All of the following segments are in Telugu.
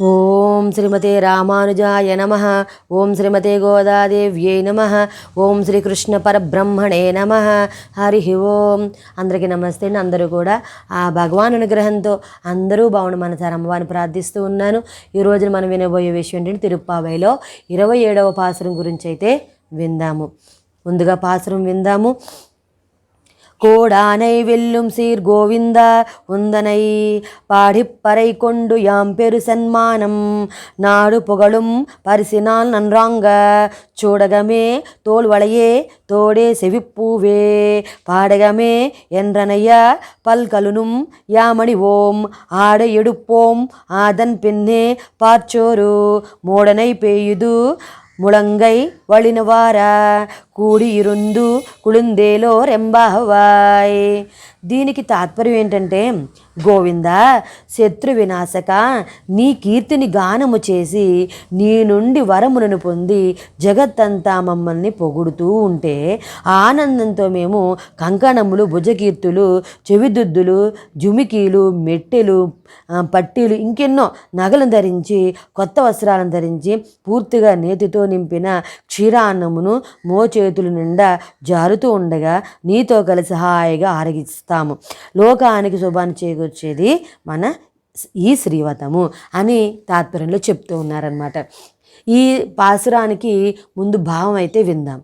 ఓం శ్రీమతే రామానుజాయ నమ. ఓం శ్రీమతే గోదాదేవ్యై నమ. ఓం శ్రీకృష్ణ పరబ్రహ్మణే నమ. హరి ఓం. అందరికీ నమస్తే అండి. అందరూ కూడా ఆ భగవాన్ అనుగ్రహంతో అందరూ బాగుండు మనసారి అమ్మవారిని ప్రార్థిస్తూ ఉన్నాను. ఈరోజు మనం వినబోయే విషయం ఏంటంటే తిరుప్పావైలో ఇరవై ఏడవ పాసురం గురించి అయితే విందాము. ముందుగా పాసురం విందాము. கோடானை வெல்லும் சீர் கோவிந்தா உந்தனை பாடிப்பறை கொண்டு யாம் பெரு சன்மானம். நாடு புகழும் பரிசினால் நன்றாங்க. சூடகமே தோல் வளையே தோடே செவிப்பூவே. பாடகமே என்றனையா பல்கலுனும் யாமணி ஓம் ஆட எடுப்போம் அதன் பின்னே பார்ச்சோரு. மூடனை பெய்யுது முழங்கை వళినవార కూడియురుందు కుళుందేలో రెంబావాయ్ దీనికి తాత్పర్యం ఏంటంటే గోవింద శత్రు వినాశక నీ కీర్తిని గానము చేసి నీ నుండి వరములను పొంది జగత్తంతా మమ్మల్ని పొగుడుతూ ఉంటే ఆనందంతో మేము కంకణములు భుజకీర్తులు చెవిదుద్దులు జుమికీలు మెట్టెలు పట్టీలు ఇంకెన్నో నగలను ధరించి కొత్త వస్త్రాలను ధరించి పూర్తిగా నేతితో నింపిన క్షీరాన్నమును మోచేతుల నిండా జారుతూ ఉండగా నీతో కలిసి హాయిగా ఆరగిస్తాము. లోకానికి శుభాన్ని చేకూర్చేది మన ఈ శ్రీవతము అని తాత్పర్యంలో చెప్తూ ఉన్నారనమాట ఈ పాసురానికి ముందు భావం అయితే విందాం.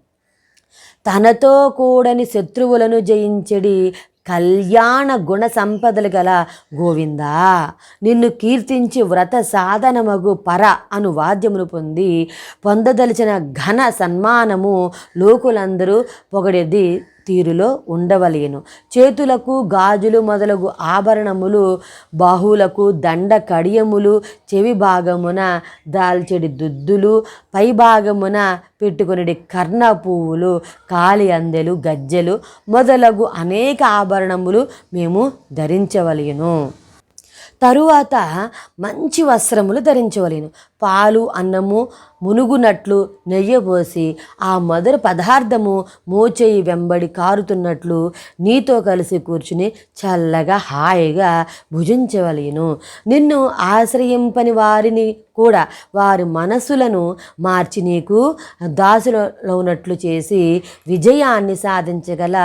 తనతో కూడని శత్రువులను జయించడి కళ్యాణ గుణ సంపదలు గల గోవిందా నిన్ను కీర్తించి వ్రత సాధనమగు పర అను వాద్యమును పొంది పొందదలిచిన ఘన సన్మానము లోకులందరూ పొగడేది తీరులో ఉండవలేను. చేతులకు గాజులు మొదలగు ఆభరణములు బాహువులకు దండ కడియములు చెవి భాగమున దాల్చెడి దుద్దులు పై భాగమున పెట్టుకుని కర్ణ పువ్వులు కాలి అందెలు గజ్జెలు మొదలగు అనేక ఆభరణములు మేము ధరించవలేను. తరువాత మంచి వస్త్రములు ధరించవలేను. పాలు అన్నము మునుగునట్లు నెయ్యి పోసి ఆ మధుర పదార్థము మోచేయి వెంబడి కారుతున్నట్లు నీతో కలిసి కూర్చుని చల్లగా హాయిగా భుజించవలేను. నిన్ను ఆశ్రయింపని వారిని కూడా వారి మనసులను మార్చి నీకు దాసులలో ఉన్నట్లు చేసి విజయాన్ని సాధించగల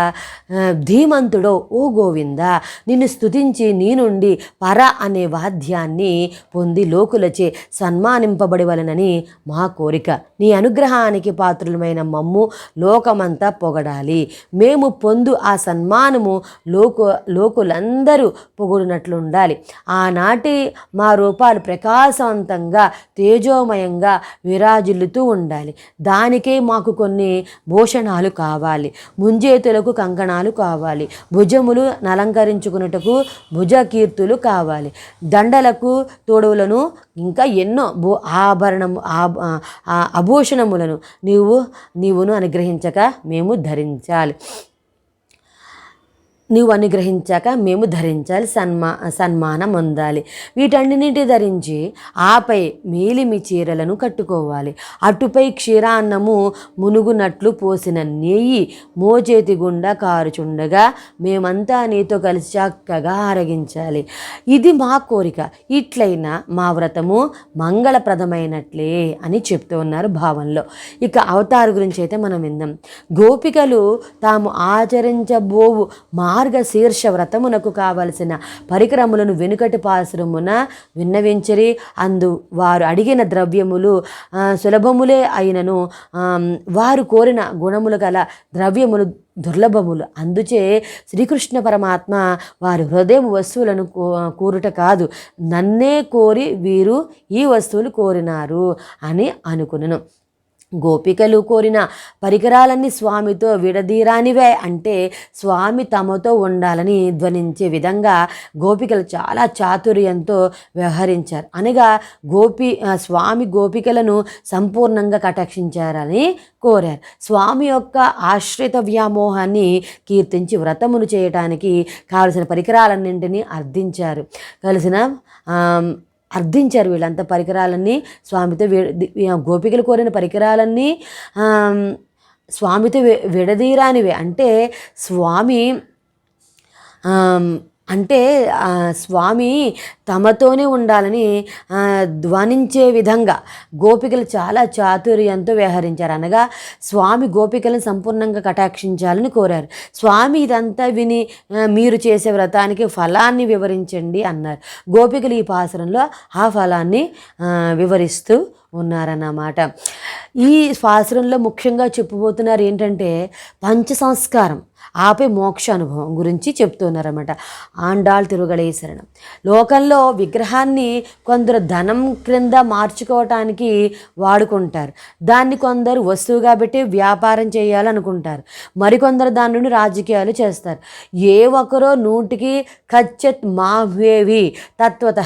ధీమంతుడో ఓ గోవింద. నిన్ను స్తుతించి నీ నుండి పర అనే వాద్యాన్ని పొంది లోకులచే సన్మానం సన్మానింపబడవలనని మా కోరిక. నీ అనుగ్రహానికి పాత్రులమైన మమ్ము లోకమంతా పొగడాలి. మేము పొందు ఆ సన్మానము లోకు లోకులందరూ పొగుడినట్లు ఉండాలి ఆనాటి మా రూపాలు ప్రకాశవంతంగా తేజోమయంగా విరాజిల్లుతూ ఉండాలి. దానికే మాకు కొన్ని భూషణాలు కావాలి. ముంజేతులకు కంకణాలు కావాలి. భుజములు నలంకరించుకున్నటకు భుజకీర్తులు కావాలి. దండలకు తోడువులను ఇంకా ఎన్నో నీవు ఆభరణము ఆభూషణములను ఆ నీవు నీవును అనుగ్రహించక మేము ధరించాలి. నీవు అనుగ్రహించాక మేము ధరించాలి సన్మా సన్మానం పొందాలి. వీటన్నిటి ధరించి ఆపై మేలిమి చీరలను కట్టుకోవాలి. అటుపై క్షీరాన్నము మునుగునట్లు పోసిన నెయ్యి మోచేతి గుండా కారుచుండగా మేమంతా నీతో కలిసి చక్కగా ఆరగించాలి. ఇది మా కోరిక. ఇట్లయినా మా వ్రతము మంగళప్రదమైనట్లే అని చెప్తూ ఉన్నారు భావంలో ఇక అవతారు గురించి అయితే మనం విందాం. గోపికలు తాము ఆచరించబోవు మా మార్గశీర్ష వ్రతమునకు కావలసిన పరికరములను వెనుకటి పాశ్రమున విన్నవించరి. అందు వారు అడిగిన ద్రవ్యములు సులభములే అయినను వారు కోరిన గుణములు గల ద్రవ్యములు దుర్లభములు. అందుచే శ్రీకృష్ణ పరమాత్మ వారి హృదయం వస్తువులను కోరుట కాదు నన్నే కోరి వీరు ఈ వస్తువులు కోరినారు అని అనుకునను. గోపికలు కోరిన పరికరాలన్నీ స్వామితో విడదీరానివే అంటే స్వామి తమతో ఉండాలని ధ్వనించే విధంగా గోపికలు చాలా చాతుర్యంతో వ్యవహరించారు. అనగా గోపి స్వామి గోపికలను సంపూర్ణంగా కటాక్షించారని కోరారు. స్వామి యొక్క ఆశ్రిత వ్యామోహాన్ని కీర్తించి వ్రతమును చేయటానికి కావలసిన పరికరాలన్నింటినీ అర్థించారు. కలిసిన అర్థించారు వీళ్ళంతా పరికరాలన్నీ. స్వామితో గోపికలు కోరిన పరికరాలన్నీ స్వామితో విడదీరానివి విడదీరానివే. అంటే స్వామి అంటే స్వామి తమతోనే ఉండాలని ధ్వనించే విధంగా గోపికలు చాలా చాతుర్యంతో వ్యవహరించారు. అనగా స్వామి గోపికలను సంపూర్ణంగా కటాక్షించాలని కోరారు. స్వామి ఇదంతా విని మీరు చేసే వ్రతానికి ఫలాన్ని వివరించండి అన్నారు. గోపికలు ఈ పాసరంలో ఆ ఫలాన్ని వివరిస్తూ ఉన్నారన్నమాట. ఈ పాసురంలో ముఖ్యంగా చెప్పబోతున్నారు ఏంటంటే పంచ సంస్కారం. ఆపై మోక్ష అనుభవం గురించి చెప్తున్నారన్నమాట. ఆండాళ్ తిరుగళేశ్వరణం లోకంలో విగ్రహాన్ని కొందరు ధనం క్రింద మార్చుకోవటానికి వాడుకుంటారు. దాన్ని కొందరు వస్తువుగా పెట్టి వ్యాపారం చేయాలనుకుంటారు. మరికొందరు దాని నుండి రాజకీయాలు చేస్తారు. ఏ ఒక్కరో నూటికి ఖచ్చిత్ మావేవి తత్వత.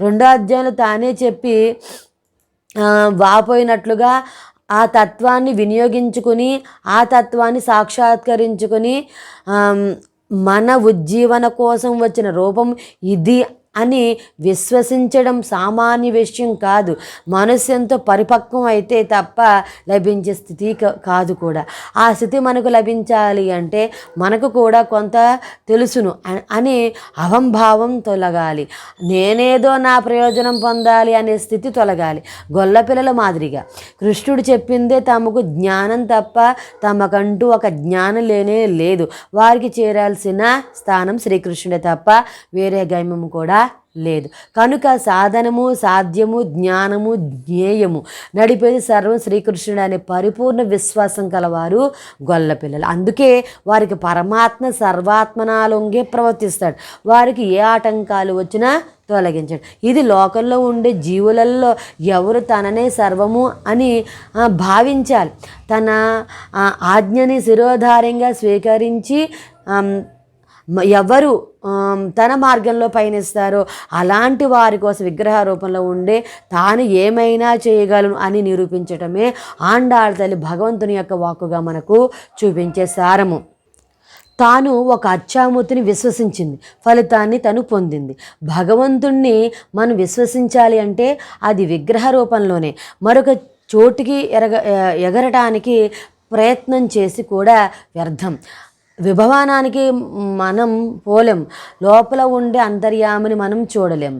రెండో అధ్యాయంలో తానే చెప్పి వాపోయినట్లుగా ఆ తత్వాన్ని వినియోగించుకుని ఆ తత్వాన్ని సాక్షాత్కరించుకుని మన ఉజ్జీవన కోసం వచ్చిన రూపం ఇది అని విశ్వసించడం సామాన్య విషయం కాదు. మనసు ఎంతో పరిపక్వం అయితే తప్ప లభించే స్థితి కాదు కూడా. ఆ స్థితి మనకు లభించాలి అంటే మనకు కూడా కొంత తెలుసును అని అహంభావం తొలగాలి. నేనేదో నా ప్రయోజనం పొందాలి అనే స్థితి తొలగాలి. గొల్లపిల్లల మాదిరిగా. కృష్ణుడు చెప్పిందే తమకు జ్ఞానం తప్ప తమకంటూ ఒక జ్ఞానం లేనే లేదు. వారికి చేరాల్సిన స్థానం శ్రీకృష్ణుడే తప్ప వేరే గమ్యం కూడా లేదు. కనుక సాధనము సాధ్యము జ్ఞానము జ్ఞేయము నడిపేది సర్వం శ్రీకృష్ణుడు అనే పరిపూర్ణ విశ్వాసం కలవారు గొల్లపిల్లలు అందుకే వారికి పరమాత్మ సర్వాత్మనాలొంగే ప్రవర్తిస్తాడు. వారికి ఏ ఆటంకాలు వచ్చినా తొలగించండి. ఇది లోకంలో ఉండే జీవులలో ఎవరు తననే సర్వము అని భావించాలి. తన ఆజ్ఞని శిరోధార్యంగా స్వీకరించి ఎవరు తన మార్గంలో పయనిస్తారో అలాంటి వారి కోసం విగ్రహ రూపంలో ఉండే తాను ఏమైనా చేయగలను అని నిరూపించటమే ఆండాళ్ళ తల్లి భగవంతుని యొక్క వాక్కుగా మనకు చూపించే సారము. తాను ఒక అచ్చామూర్తిని విశ్వసించింది ఫలితాన్ని తను పొందింది. భగవంతుణ్ణి మనం విశ్వసించాలి అంటే అది విగ్రహ రూపంలోనే మరొక చోటికి ఎరగ ఎగరటానికి ప్రయత్నం చేసి కూడా వ్యర్థం. విభవానానికి మనం పోలేం. లోపల ఉండే అంతర్యామిని మనం చూడలేం.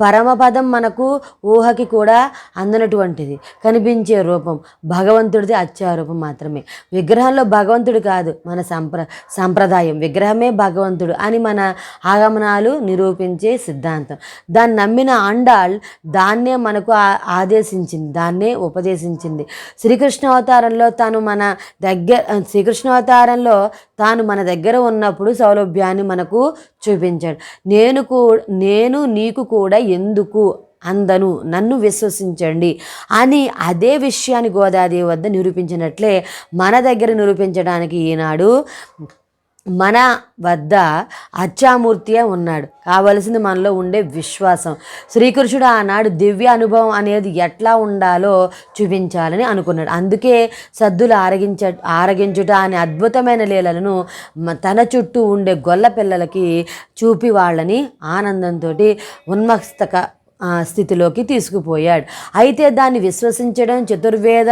పరమపదం మనకు ఊహకి కూడా అందనటువంటిది. కనిపించే రూపం భగవంతుడిది అత్యారూపం మాత్రమే. విగ్రహంలో భగవంతుడు కాదు మన సంప్ర సంప్రదాయం. విగ్రహమే భగవంతుడు అని మన ఆగమనాలు నిరూపించే సిద్ధాంతం. దాన్ని నమ్మిన అండాల్ దాన్నే మనకు ఆదేశించింది దాన్నే ఉపదేశించింది. శ్రీకృష్ణ అవతారంలో తాను మన దగ్గర శ్రీకృష్ణ అవతారంలో తాను మన దగ్గర ఉన్నప్పుడు సౌలభ్యాన్ని మనకు చూపించాడు. నేను కూ నేను నీకు కూడా ఎందుకు అందను? నన్ను విశ్వసించండి. అని అదే విషయాన్ని గోదాదేవి వద్ద నిరూపించినట్లే మన దగ్గర నిరూపించడానికి ఈనాడు మన వద్ద అచ్చామూర్తియే ఉన్నాడు. కావలసింది మనలో ఉండే విశ్వాసం. శ్రీకృష్ణుడు ఆనాడు దివ్య అనుభవం అనేది ఎట్లా ఉండాలో చూపించాలని అనుకున్నాడు. అందుకే సద్దులు ఆరగించ ఆరగించుట అనే అద్భుతమైన లీలలను తన చుట్టూ ఉండే గొల్ల పిల్లలకి చూపి వాళ్ళని ఆనందంతో ఉన్మస్తక స్థితిలోకి తీసుకుపోయాడు. అయితే దాన్ని విశ్వసించడం చతుర్వేద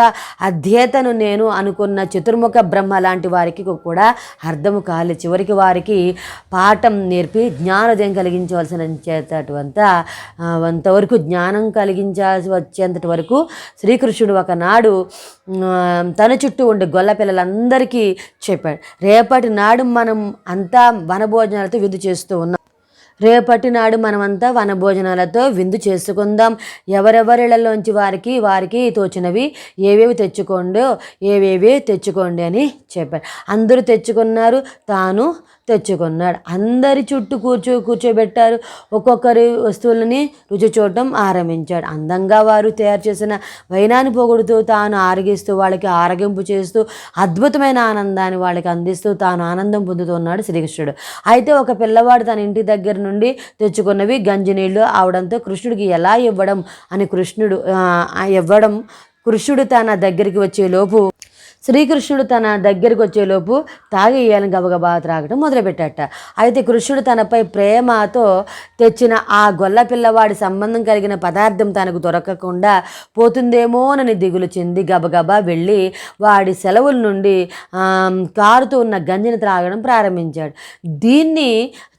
అధ్యేతను నేను అనుకున్న చతుర్ముఖ బ్రహ్మ లాంటి వారికి కూడా అర్థము కాలేదు చివరికి వారికి పాఠం నేర్పి జ్ఞానోదయం కలిగించవలసిన చేతటువంటి అంతవరకు జ్ఞానం కలిగించాల్సి వచ్చేంతటి వరకు శ్రీకృష్ణుడు ఒకనాడు తన చుట్టూ ఉండే గొల్ల పిల్లలందరికీ చెప్పాడు. రేపటి నాడు మనం అంతా వనభోజనాలతో విధి చేస్తూ ఉన్నాం. రేపటి నాడు మనమంతా వనభోజనాలతో విందు చేసుకుందాం. ఎవరెవరిళ్ళలోంచి వారికి వారికి తోచినవి ఏవేవి తెచ్చుకోండో ఏవేవి తెచ్చుకోండి అని చెప్పారు అందరూ తెచ్చుకున్నారు తాను తెచ్చుకున్నాడు. అందరి చుట్టూ కూర్చో కూర్చోబెట్టారు. ఒక్కొక్కరి వస్తువులని రుచి చూడటం ఆరంభించాడు. అందంగా వారు తయారు చేసిన వైనాన్ని పొగుడుతూ తాను ఆరగిస్తూ వాళ్ళకి ఆరగింపు చేస్తూ అద్భుతమైన ఆనందాన్ని వాళ్ళకి అందిస్తూ తాను ఆనందం పొందుతున్నాడు శ్రీకృష్ణుడు. అయితే ఒక పిల్లవాడు తన ఇంటి దగ్గర నుండి తెచ్చుకున్నవి గంజి నీళ్ళు అవడంతో కృష్ణుడికి ఎలా ఇవ్వడం అని కృష్ణుడు ఇవ్వడం కృష్ణుడు తన దగ్గరికి వచ్చేలోపు శ్రీకృష్ణుడు తన దగ్గరికి వచ్చేలోపు తాగేయాలని గబగబా త్రాగటం మొదలుపెట్టాట అయితే కృష్ణుడు తనపై ప్రేమతో తెచ్చిన ఆ గొల్ల పిల్లవాడి సంబంధం కలిగిన పదార్థం తనకు దొరకకుండా పోతుందేమోనని దిగులు చెంది గబగబా వెళ్ళి వాడి సెలవుల నుండి కారుతూ ఉన్న గంజిని త్రాగడం ప్రారంభించాడు. దీన్ని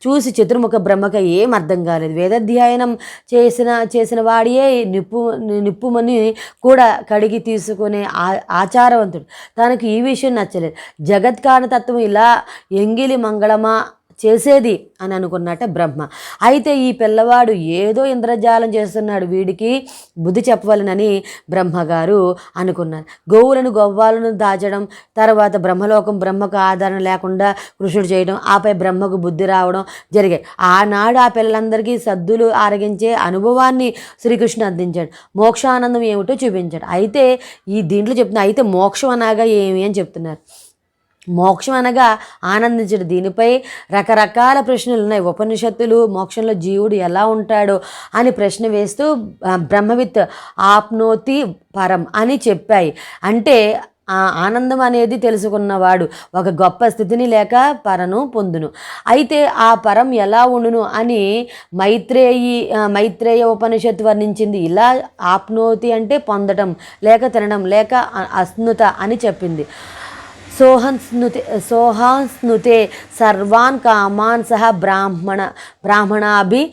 చూసి చతుర్ముఖ బ్రహ్మక ఏం అర్థం కాలేదు. వేదాధ్యయనం చేసిన చేసిన వాడియే నిప్పు నిప్పుమని కూడా కడిగి తీసుకునే ఆ- ఆచారవంతుడు. తనకు ఈ విషయం నచ్చలేదు. జగత్కారణ తత్వం ఇలా ఎంగిలి మంగళమా చేసేది అని అనుకున్నట్ట బ్రహ్మ. అయితే ఈ పిల్లవాడు ఏదో ఇంద్రజాలం చేస్తున్నాడు వీడికి బుద్ధి చెప్పవలనని బ్రహ్మగారు అనుకున్నారు. గోవులను గొవ్వాలను దాచడం తర్వాత బ్రహ్మలోకం బ్రహ్మకు ఆధారణ లేకుండా కృషుడు చేయడం ఆపై బ్రహ్మకు బుద్ధి రావడం జరిగాయి. ఆనాడు ఆ పిల్లలందరికీ సద్దులు ఆరగించే అనుభవాన్ని శ్రీకృష్ణ అందించాడు. మోక్షానందం ఏమిటో చూపించాడు. అయితే ఈ దీంట్లో చెప్తున్నా అయితే మోక్షం అనగా ఏమి అని చెప్తున్నారు. మోక్షం అనగా ఆనందించడం. దీనిపై రకరకాల ప్రశ్నలు ఉన్నాయి ఉపనిషత్తులు మోక్షంలో జీవుడు ఎలా ఉంటాడో అని ప్రశ్న వేస్తూ బ్రహ్మవిత్ ఆప్నోతి పరం అని చెప్పాయి. అంటే ఆ ఆనందం అనేది తెలుసుకున్నవాడు ఒక గొప్ప స్థితిని లేక పరను పొందును. అయితే ఆ పరం ఎలా ఉండును అని మైత్రేయి మైత్రేయ ఉపనిషత్తు వర్ణించింది. ఇలా ఆప్నోతి అంటే పొందడం లేక తినడం లేక అస్నుత అని చెప్పింది. సోహన్స్నుతే సోహాస్నుతే సర్వాన్ కామాన్ సహ బ్రాహ్మణ బ్రాహ్మణాభి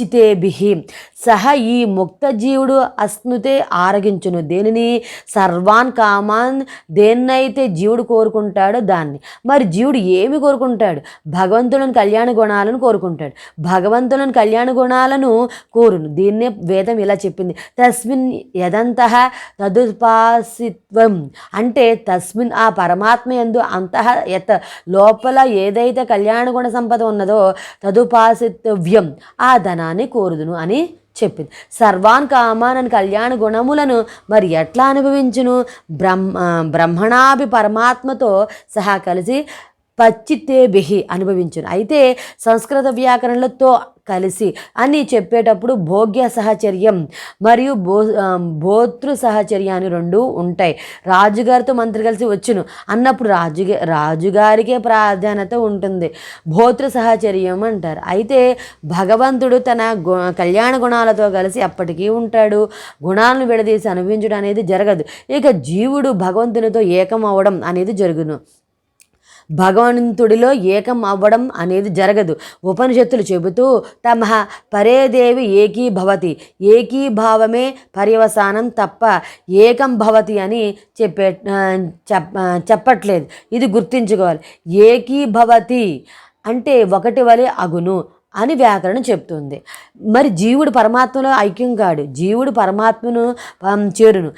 చితేభి సహ ఈ ముక్త జీవుడు అస్నుతే ఆరగించును. దేనిని? సర్వాన్ కామాన్ దేన్నైతే జీవుడు కోరుకుంటాడో దాన్ని. మరి జీవుడు ఏమి కోరుకుంటాడు? భగవంతులను కళ్యాణ గుణాలను కోరుకుంటాడు. భగవంతులను కళ్యాణ గుణాలను కోరును. దీన్నే వేదం ఇలా చెప్పింది. తస్మిన్ యదంత తదుపాసిత్వం. అంటే తస్మిన్ ఆ పరమాత్మ ఎందు అంతః యత్ లోపల ఏదైతే కళ్యాణ గుణ సంపద ఉన్నదో తదుపాసితవ్యం. ఆ ధనాన్ని కోరుదును అని చెప్పింది. సర్వాన్ కామానని కళ్యాణ గుణములను మరి ఎట్లా అనుభవించును? బ్రహ్మ బ్రహ్మణాభి పరమాత్మతో సహా కలిసి పచ్చితేబిహి అనుభవించును. అయితే సంస్కృత వ్యాకరణలతో కలిసి అని చెప్పేటప్పుడు భోగ్య సహచర్యం మరియు భో భోతృ సహచర్య అని రెండు ఉంటాయి. రాజుగారితో మంత్రి కలిసి వచ్చును. అన్నప్పుడు రాజుగా రాజుగారికే ప్రాధాన్యత ఉంటుంది. భోతృ సహచర్యం అంటారు. అయితే భగవంతుడు తన గు కళ్యాణ గుణాలతో కలిసి అప్పటికీ ఉంటాడు. గుణాలను విడదీసి అనుభవించడం అనేది జరగదు. ఇక జీవుడు భగవంతునితో ఏకం అవ్వడం అనేది జరుగును. భగవంతుడిలో ఏకం అవ్వడం అనేది జరగదు. ఉపనిషత్తులు చెబుతూ తమ పరేదేవి ఏకీభవతి. ఏకీభావమే పర్యవసానం తప్ప ఏకం భవతి అని చెప్పే చెప్పట్లేదు. ఇది గుర్తించుకోవాలి. ఏకీభవతి అంటే ఒకటి వలె అగును. అని వ్యాకరణం చెప్తుంది. మరి జీవుడు పరమాత్మలో ఐక్యం కాడు. జీవుడు పరమాత్మను చేరును.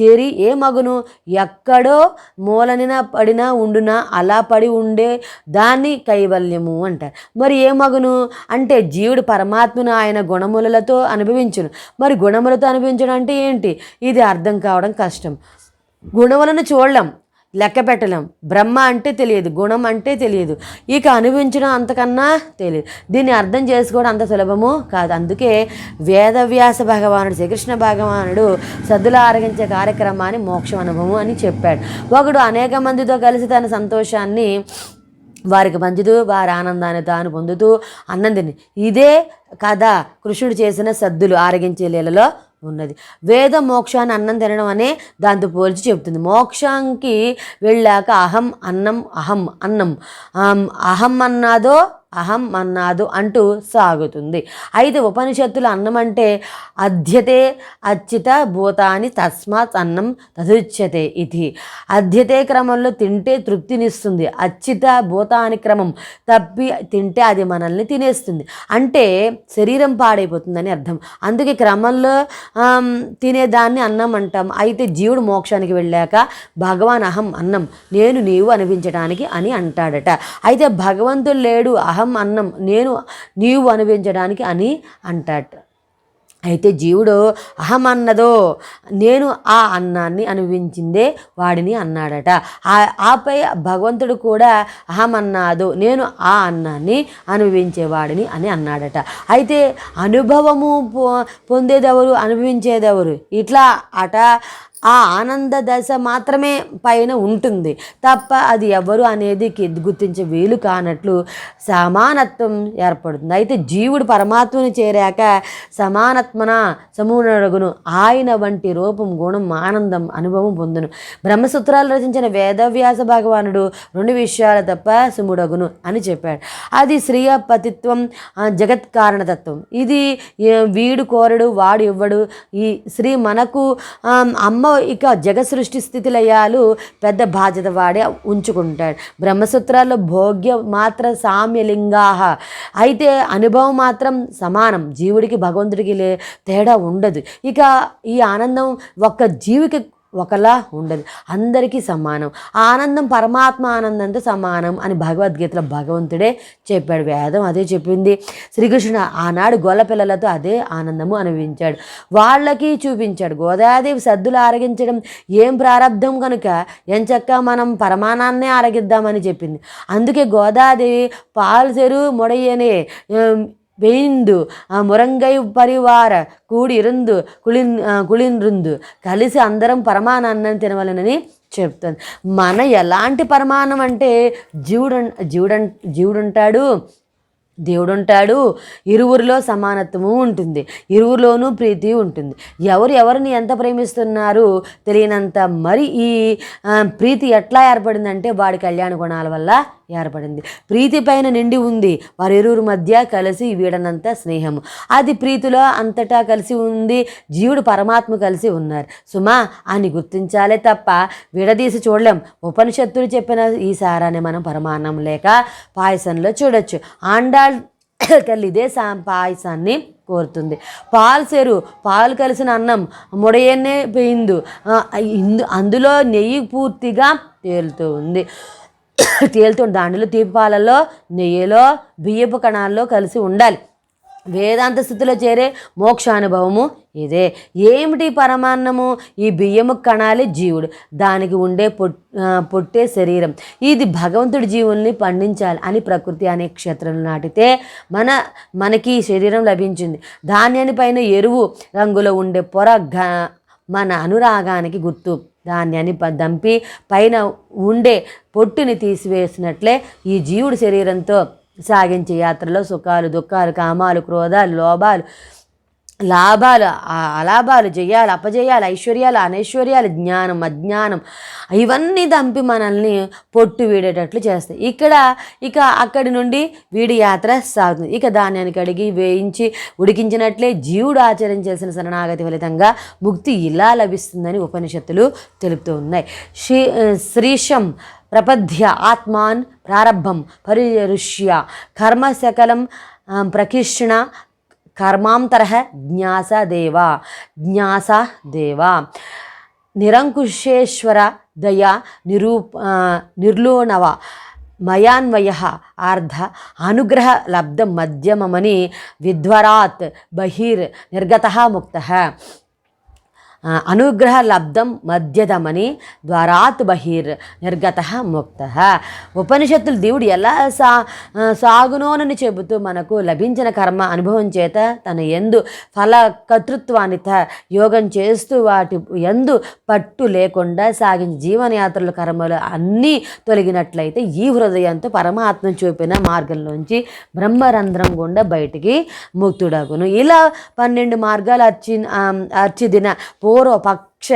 చేరి ఏ మగును? ఎక్కడో మూలనిన పడినా ఉండునా? అలా పడి ఉండే దాన్ని కైవల్యము అంటారు. మరి ఏ మగును? అంటే జీవుడు పరమాత్మను ఆయన గుణములతో అనుభవించును. మరి గుణములతో అనుభవించడం అంటే ఏంటి? ఇది అర్థం కావడం కష్టం. గుణములను చూడలేం. లెక్క పెట్టలేం. బ్రహ్మ అంటే తెలియదు గుణం అంటే తెలియదు. ఇక అనుభవించడం అంతకన్నా తెలియదు. దీన్ని అర్థం చేసుకోవడం అంత సులభము కాదు. అందుకే వేదవ్యాస భగవానుడు శ్రీకృష్ణ భగవానుడు సద్దులు ఆరగించే కార్యక్రమాన్ని మోక్షం అనుభవం అని చెప్పాడు. ఒకడు అనేక మందితో కలిసి తన సంతోషాన్ని వారికి పంచుతూ వారి ఆనందాన్ని తాను పొందుతూ అన్నందిని ఇదే కథ కృష్ణుడు చేసిన సద్దులు ఆరగించే లీలలో ఉన్నది. వేద మోక్షాన్ని అన్నం తినడం అనే దాంతో పోల్చి చెబుతుంది. మోక్షానికి వెళ్ళాక అహం అన్నం అహం అన్నం. అహం అన్నాదో అహం అన్నాదు అంటూ సాగుతుంది. అయితే ఉపనిషత్తులు అన్నం అంటే అధ్యతే అచ్యుత భూతాని తస్మాత్ అన్నం తదుచ్యతే ఇది. అధ్యతే క్రమంలో తింటే తృప్తినిస్తుంది. అచ్యుత భూతాని క్రమం తప్పి తింటే అది మనల్ని తినేస్తుంది. అంటే శరీరం పాడైపోతుందని అర్థం. అందుకే క్రమంలో తినేదాన్ని అన్నం అంటాం. అయితే జీవుడు మోక్షానికి వెళ్ళాక భగవాన్ అహం అన్నం నేను నీవు అనిపించడానికి అని అంటాడట. అయితే భగవంతుడు లేడు అహం అహం అన్నం నేను నీవు అనుభవించడానికి అని అంటాడు. అయితే జీవుడు అహం అన్నదో నేను ఆ అన్నాన్ని అనుభవించిందే వాడిని అన్నాడట. ఆ- ఆపై భగవంతుడు కూడా అహం అన్నాదు నేను ఆ అన్నాన్ని అనుభవించేవాడిని అని అన్నాడట. అయితే అనుభవము పొ- పొందేదెవరు? అనుభవించేదెవరు? ఇట్లా అట ఆ ఆనంద దశ మాత్రమే పైన ఉంటుంది. తప్ప అది ఎవరు అనేది గుర్తించే వీలు కానట్లు సమానత్వం ఏర్పడుతుంది. అయితే జీవుడు పరమాత్మని చేరాక సమానత్మన సమూనగును ఆయన వంటి రూపం గుణం ఆనందం అనుభవం పొందును. బ్రహ్మసూత్రాలు రచించిన వేదవ్యాస భగవానుడు రెండు విషయాలు తప్ప సుముడగును అని చెప్పాడు. అది శ్రీయ పతిత్వం జగత్ కారణతత్వం. ఇది వీడు కోరడు వాడు ఇవ్వడు. ఈ శ్రీ మనకు అమ్మ ఇక జగ సృష్టి స్థితి లయాలు పెద్ద బాధ్యత వాడే ఉంచుకుంటాడు. బ్రహ్మసూత్రాల్లో భోగ్య మాత్ర సామ్యలింగాహ. అయితే అనుభవం మాత్రం సమానం. జీవుడికి భగవంతుడికి లే తేడా ఉండదు. ఇక ఈ ఆనందం ఒక్క జీవికి ఒకలా ఉండదు. అందరికీ సమానం. ఆనందం పరమాత్మ ఆనందంతో సమానం అని భగవద్గీతలో భగవంతుడే చెప్పాడు. వేదం అదే చెప్పింది. శ్రీకృష్ణుడు ఆనాడు గొల్ల పిల్లలతో అదే ఆనందము అనుభవించాడు. వాళ్ళకి చూపించాడు. గోదాదేవి సద్దులు ఆరగించడం ఏం ప్రారంధం కనుక ఎంచక్క మనం పరమానాన్నే ఆరగిద్దామని చెప్పింది. అందుకే గోదాదేవి పాల్సెరు మొడయ్యనే ఏం, முரங்கை பரிவார మురంగై పరివార కూడి ఇరుందు కుళిన్ ఆ, కుళిన్రుందు కలిసి అందరం పరమానాన్నం తినవలనని చెప్తుంది మన ఎలాంటి పరమానం అంటే జీవుడు జీవుడు జీవుడుంటాడు దేవుడు ఉంటాడు ఇరువురిలో సమానత్వము ఉంటుంది ఇరువురిలోనూ ప్రీతి ఉంటుంది ఎవరు ఎవరిని ఎంత ప్రేమిస్తున్నారు తెలియనంత మరి ఈ ప్రీతి ఎట్లా ఏర్పడిందంటే వాడి కళ్యాణ గుణాల వల్ల ఏర్పడింది ప్రీతి పైన నిండి ఉంది. వారిరువురు మధ్య కలిసి వీడనంత స్నేహము. అది ప్రీతిలో అంతటా కలిసి ఉంది. జీవుడు పరమాత్మ కలిసి ఉన్నారు. సుమా అని గుర్తించాలే తప్ప విడదీసి చూడలేం. ఉపనిషత్తులు చెప్పిన ఈ సారాన్ని మనం పరమాన్నం లేక పాయసంలో చూడొచ్చు. ఆండాళ్ తల్లి ఇదే సా పాయసాన్ని కోరుతుంది. పాలు చెరు. పాలు కలిసిన అన్నం ముడయన్నే పోయిందు. ఇందు అందులో నెయ్యి పూర్తిగా తేలుతూ ఉంది. తేలుతుంది దానిలో దీపాలలో నెయ్యిలో బియ్యపు కణాల్లో కలిసి ఉండాలి. వేదాంత స్థితిలో చేరే మోక్షానుభవము ఇదే. ఏమిటి పరమాన్నము? ఈ బియ్యము కణాలే జీవుడు. దానికి ఉండే పొట్టే శరీరం. ఇది భగవంతుడి జీవుల్ని పండించాలి అని ప్రకృతి అనే క్షేత్రంలో నాటితే మన మనకి ఈ శరీరం లభించింది. ధాన్యాన్ని పైన ఎరువు రంగులో ఉండే పొర గ మన అనురాగానికి గుర్తు. ధాన్యాన్ని ప- దంపి పైన ఉండే పొట్టుని తీసివేసినట్లే ఈ జీవుడి శరీరంతో సాగించే యాత్రలో సుఖాలు దుఃఖాలు కామాలు క్రోధాలు లోభాలు లాభాలు అలాభాలు జయాలు అపజయాలు ఐశ్వర్యాలు అనైశ్వర్యాలు జ్ఞానం అజ్ఞానం ఇవన్నీ దంపి మనల్ని పొట్టు వీడేటట్లు చేస్తాయి. ఇక్కడ ఇక అక్కడి నుండి వీడి యాత్ర సాగుతుంది. ఇక ధాన్యానికి అడిగి వేయించి ఉడికించినట్లే జీవుడు ఆచరించాల్సిన శరణాగతి ఫలితంగా ముక్తి ఇలా లభిస్తుందని ఉపనిషత్తులు తెలుపుతూ ఉన్నాయి. శ్రీ శ్రీశం ప్రపద్య ఆత్మాన్ ప్రారంభం పరిరుష్య కర్మ సకలం ప్రకృష్ణ కర్మాంతర జ్ఞాస దేవ జ్ఞాస దేవ నిరంకుశేశ్వర దయ నిరూప నిర్లోణవ మయాన్వయ అర్ధ అనుగ్రహ లబ్ధ మధ్యమమని విధ్వరాత్ బహిర్ నిర్గత ముక్త అనుగ్రహ లబ్ధం మధ్యధమని ద్వారాత్ బహిర్ నిర్గత ముక్త. ఉపనిషత్తులు దేవుడు ఎలా సా సాగునోనని చెబుతూ మనకు లభించిన కర్మ అనుభవం చేత తన ఎందు ఫల కర్తృత్వాన్ని యోగం చేస్తూ వాటి ఎందు పట్టు లేకుండా సాగిన జీవనయాత్రల కర్మలు అన్నీ తొలగినట్లయితే ఈ హృదయంతో పరమాత్మ చూపిన మార్గంలోంచి బ్రహ్మరంధ్రం గుండా బయటికి ముక్తుడగును. ఇలా పన్నెండు మార్గాలు అర్చి అర్చిదిన పూర్వపక్ష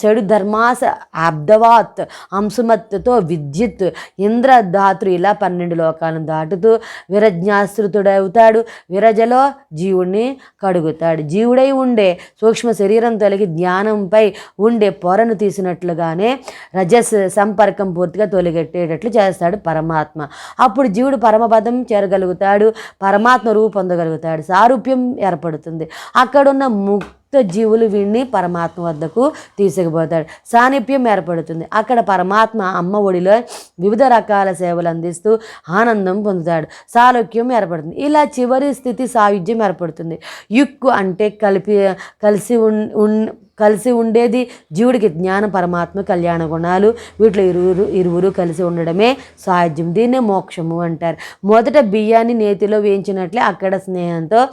చెడు ధర్మాస అబ్దవాత్ అంశుమత్తుతో విద్యుత్ ఇంద్రధాతృ ఇలా పన్నెండు లోకాలను దాటుతూ విరజ్ఞాశ్రుతుడవుతాడు. విరజలో జీవుణ్ణి కడుగుతాడు. జీవుడై ఉండే సూక్ష్మ శరీరం తొలగి జ్ఞానంపై ఉండే పొరను తీసినట్లుగానే రజస్ సంపర్కం పూర్తిగా తొలగెట్టేటట్లు చేస్తాడు పరమాత్మ. అప్పుడు జీవుడు పరమపదం చేరగలుగుతాడు పరమాత్మ రూపు పొందగలుగుతాడు సారూప్యం ఏర్పడుతుంది. అక్కడున్న ము జీవులు వీడిని పరమాత్మ వద్దకు తీసుకుపోతాడు. సాన్నిధ్యం ఏర్పడుతుంది. అక్కడ పరమాత్మ అమ్మ ఒడిలో వివిధ రకాల సేవలు అందిస్తూ ఆనందం పొందుతాడు. సాలోక్యం ఏర్పడుతుంది. ఇలా చివరి స్థితి సాయుధ్యం ఏర్పడుతుంది. యుక్కు అంటే కలిపి కలిసి ఉన్ కలిసి ఉండేది జీవుడికి జ్ఞాన పరమాత్మ కళ్యాణ గుణాలు. వీటిలో ఇరువురు ఇరువురు కలిసి ఉండడమే సాధ్యం దీన్నే మోక్షము అంటారు. మొదట బియ్యాన్ని నేతిలో వేయించినట్లే అక్కడ స్నేహంతో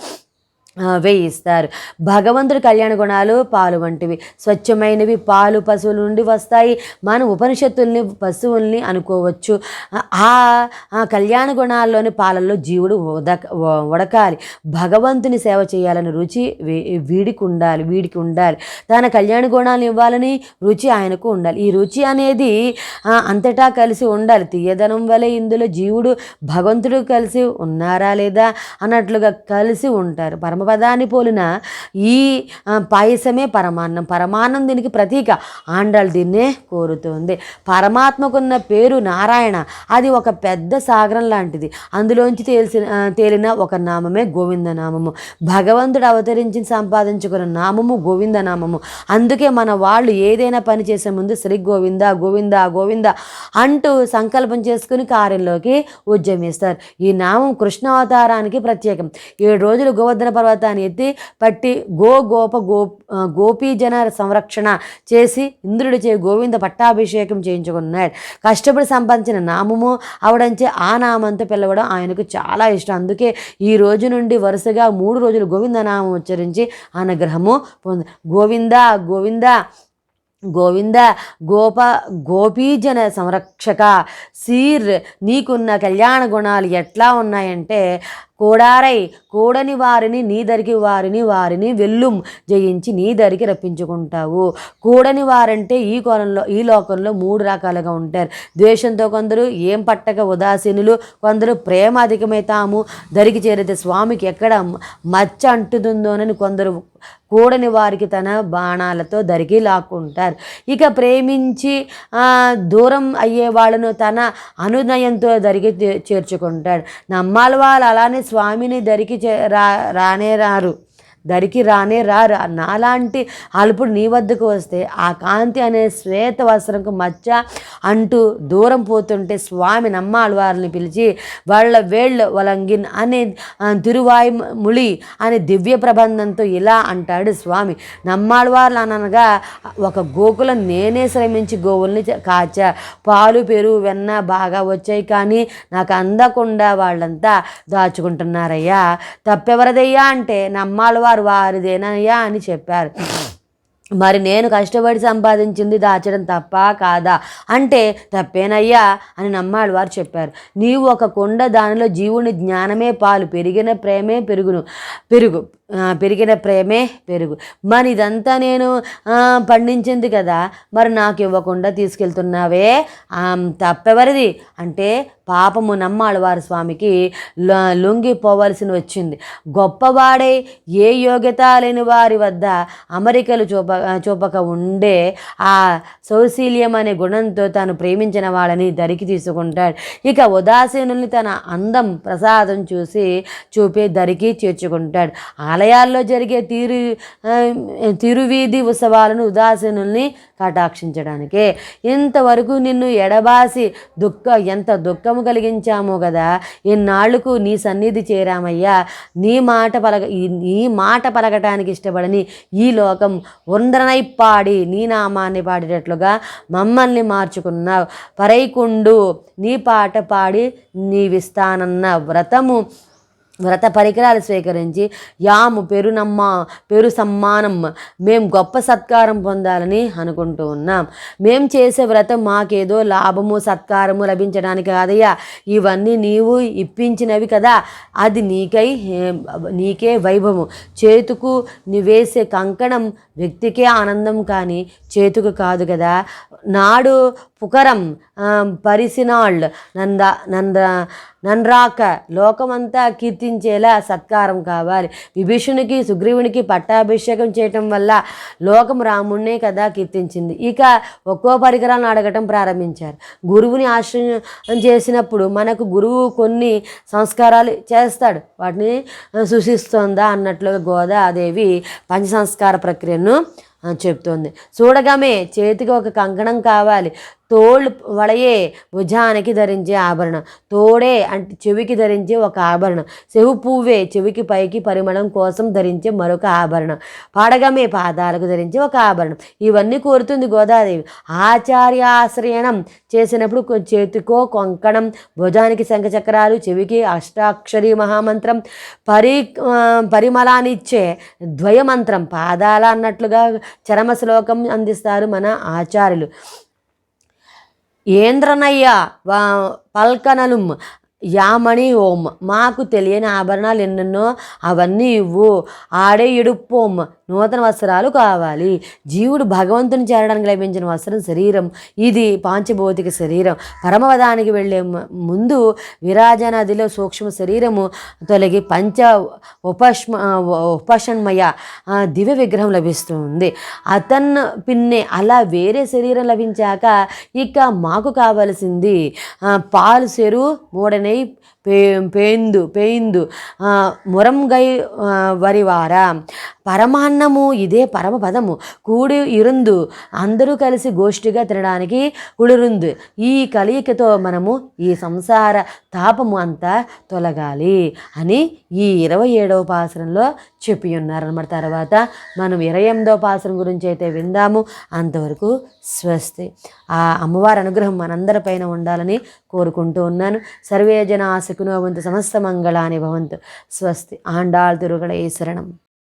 వేయిస్తారు. భగవంతుడి కళ్యాణ గుణాలు పాలు వంటివి. స్వచ్ఛమైనవి పాలు పశువుల నుండి వస్తాయి. మనం ఉపనిషత్తుల్ని పశువుల్ని అనుకోవచ్చు. ఆ కళ్యాణ గుణాల్లోని పాలల్లో జీవుడు ఉదక ఉడకాలి భగవంతుని సేవ చేయాలని రుచి వీడికి ఉండాలి వీడికి ఉండాలి తన కళ్యాణ గుణాలను ఇవ్వాలని రుచి ఆయనకు ఉండాలి. ఈ రుచి అనేది అంతటా కలిసి ఉండాలి. తీయదనం వలె ఇందులో జీవుడు భగవంతుడు కలిసి ఉన్నారా లేదా అన్నట్లుగా కలిసి ఉంటారు. పరమ పరమపదాన్ని పోలిన ఈ పాయసమే పరమాన్నం. పరమాన్నం దీనికి ప్రతీక. ఆండాలు దీన్నే కోరుతుంది. పరమాత్మకున్న పేరు నారాయణ. అది ఒక పెద్ద సాగరం లాంటిది. అందులోంచి తేల్చిన తేలిన ఒక నామమే గోవింద నామము భగవంతుడు అవతరించి సంపాదించుకున్న నామము గోవింద నామము అందుకే మన వాళ్ళు ఏదైనా పని చేసే ముందు శ్రీ గోవింద గోవింద గోవింద అంటూ సంకల్పం చేసుకుని కార్యంలోకి ఉద్యమిస్తారు. ఈ నామం కృష్ణ అవతారానికి ప్రత్యేకం. ఏడు రోజులు గోవర్ధన పర్వతాన్ని ఎత్తి పట్టి గో గోప గో గోపీజన సంరక్షణ చేసి ఇంద్రుడిచే గోవింద పట్టాభిషేకం చేయించుకున్నాడు. కష్టపడి సంపాదించిన నామము అవడంచే ఆ నామంతో పిలవడం ఆయనకు చాలా ఇష్టం. అందుకే ఈ రోజు నుండి వరుసగా మూడు రోజులు గోవింద నామం ఉచ్చరించి అనుగ్రహము పొంది గోవింద గోవింద గోవింద గోప గోపీజన సంరక్షక సీర్ నీకున్న కళ్యాణ గుణాలు ఎట్లా ఉన్నాయంటే కోడారై కూడని వారిని నీ దరికి వారిని వారిని వెల్లుం జయించి నీ దరికి రప్పించుకుంటావు. కూడని వారంటే ఈ కోణంలో ఈ లోకంలో మూడు రకాలుగా ఉంటారు. ద్వేషంతో కొందరు ఏం పట్టక ఉదాసీనులు కొందరు ప్రేమ అధికమైతాము దరికి చేరితే స్వామికి ఎక్కడ మచ్చ అంటుతుందోనని కొందరు కూడని వారికి తన బాణాలతో దరికి లాక్కుంటారు. ఇక ప్రేమించి దూరం అయ్యే వాళ్ళను తన అనునయంతో దరికి చే- చేర్చుకుంటాడు. నమ్మాలి వాళ్ళు అలానే స్వామిని దరికి చే రా రానే రారు. దరికి రానే రారు. నాలాంటి అల్పుడు నీ వద్దకు వస్తే ఆ కాంతి అనే శ్వేత వస్త్రంకు మచ్చ అంటూ దూరం పోతుంటే స్వామి నమ్మాళ్ళ వారిని పిలిచి వాళ్ళ వేళ్ళ వలంగిన్ అనే తిరువాయి ముళి అనే దివ్య ప్రబంధంతో ఇలా అంటాడు స్వామి. నమ్మాళ్ళవార్లు అనగా ఒక గోకులం నేనే శ్రమించి గోవుల్ని కాచా. పాలు పెరుగు వెన్న బాగా వచ్చాయి కానీ నాకు అందకుండా వాళ్ళంతా దాచుకుంటున్నారయ్యా. తప్పెవరదయ్యా? అంటే నమ్మాళ్ళవారు వారిదేనయ్యా అని చెప్పారు. మరి నేను కష్టపడి సంపాదించింది దాచడం తప్ప కాదా? అంటే తప్పేనయ్యా అని నమ్మాడు వారు చెప్పారు. నీవు ఒక కొండ దానిలో జీవుని జ్ఞానమే పాలు పెరిగిన ప్రేమే పెరుగును పెరుగు పెరిగిన ప్రేమే పెరుగు. మరి ఇదంతా నేను పండించింది కదా మరి నాకు ఇవ్వకుండా తీసుకెళ్తున్నావే? తప్పెవరిది? అంటే పాపము నమ్మాడువారు స్వామికి. లొంగిపోవలసిన లొంగిపోవలసి వచ్చింది. గొప్పవాడే ఏ యోగ్యత లేని వారి వద్ద అమరికలు చూప చూపక ఉండే ఆ సౌశీల్యం అనే గుణంతో తాను ప్రేమించిన వాళ్ళని దరికి తీసుకుంటాడు. ఇక ఉదాసీనుల్ని తన అందం ప్రసాదం చూసి చూపే దరికి చేర్చుకుంటాడు. ఆలయాల్లో జరిగే తీరు తిరువీధి ఉత్సవాలను ఉదాసీనుల్ని కటాక్షించడానికే. ఇంతవరకు నిన్ను ఎడబాసి దుఃఖ ఎంత దుఃఖము కలిగించామో కదా ఇన్నాళ్ళకు నీ సన్నిధి చేరామయ్యా. నీ మాట పలక నీ మాట పలకటానికి ఇష్టపడని ఈ లోకం ఉండ్రనై పాడి నీ నామాన్ని పాడేటట్లుగా మమ్మల్ని మార్చుకున్నావు. పరైకుండు నీ పాట పాడి నీవిస్తానన్న వ్రతము వ్రత పరికరాలు స్వీకరించి యాము పెరునమ్మ పెరు సమ్మానం మేము గొప్ప సత్కారం పొందాలని అనుకుంటూ ఉన్నాం. మేము చేసే వ్రతం మాకేదో లాభము సత్కారము లభించడానికి కాదయ్యా. ఇవన్నీ నీవు ఇప్పించినవి కదా. అది నీకై నీకే వైభవం. చేతుకు నువ్వేసే కంకణం వ్యక్తికే ఆనందం కానీ చేతుకు కాదు కదా. నాడు పుకరం ఆ, పరిసినాళ్ నంద నంద నన్రాక. లోకమంతా కీర్తించేలా సత్కారం కావాలి. విభీషణునికి సుగ్రీవునికి పట్టాభిషేకం చేయటం వల్ల లోకం రాముణ్ణే కదా కీర్తించింది. ఇక ఒక్కో పరికరాలను అడగటం ప్రారంభించారు. గురువుని ఆశ్రయం చేసినప్పుడు మనకు గురువు కొన్ని సంస్కారాలు చేస్తాడు. వాటిని సూచిస్తోందా అన్నట్లుగా గోదాదేవి పంచ సంస్కార ప్రక్రియను చెప్తోంది చూడగామే చేతికి ఒక కంకణం కావాలి. తోళ్ళు వలయే భుజానికి ధరించే ఆభరణం. తోడే అంటే చెవికి ధరించే ఒక ఆభరణం. చెవు పువ్వే చెవికి పైకి పరిమళం కోసం ధరించే మరొక ఆభరణం. పాడగమే పాదాలకు ధరించే ఒక ఆభరణం. ఇవన్నీ కోరుతుంది గోదాదేవి. ఆచార్య ఆశ్రయణం చేసినప్పుడు చేతికో కొంకణం భుజానికి శంఖచక్రాలు చెవికి అష్టాక్షరి మహామంత్రం పరి పరిమళానిచ్చే పరిమళాన్నిచ్చే ద్వయమంత్రం. పాదాల అన్నట్లుగా చరమ శ్లోకం అందిస్తారు మన ఆచార్యులు. ఏంద్రనయ్య వా పల్కనలుం యామణి ఓం. మాకు తెలియని ఆభరణాలు ఎన్నెన్నో అవన్నీ ఇవ్వు. ఆడే ఇడుపోం నూతన వస్త్రాలు కావాలి. జీవుడు భగవంతుని చేరడానికి లభించిన వస్త్రం శరీరం. ఇది పాంచభౌతిక శరీరం. పరమవధానికి వెళ్ళే ముందు విరాజనదిలో సూక్ష్మ శరీరము తొలగి పంచ ఉపష్మ ఉపశన్మయ దివ్య విగ్రహం లభిస్తుంది. అతన్ పిన్నే అలా వేరే శరీరం లభించాక ఇక మాకు కావలసింది పాలు సెరు మూడనే పే పేందు పేయిందు మురంగై ఆ, వరివార. పరమాన్నము ఇదే పరమపదము. కూడి ఇరుందు. అందరూ కలిసి గోష్ఠిగా తినడానికి కుడురుందు. ఈ కలయికతో మనము ఈ సంసార తాపము అంతా తొలగాలి అని ఈ ఇరవై ఏడవ పాసరంలో చెప్పి ఉన్నారన్నమాట తర్వాత మనం ఇరవై ఎనిమిదవ పాసరం గురించి అయితే విందాము. అంతవరకు స్వస్తి. ఆ అమ్మవారి అనుగ్రహం మనందరిపైన ఉండాలని కోరుకుంటూ ఉన్నాను. సర్వే జన ఆశకునో వంతు సమస్త మంగళాని భవంతు. స్వస్తి. ఆండాళ్ తిరుగడ శరణం.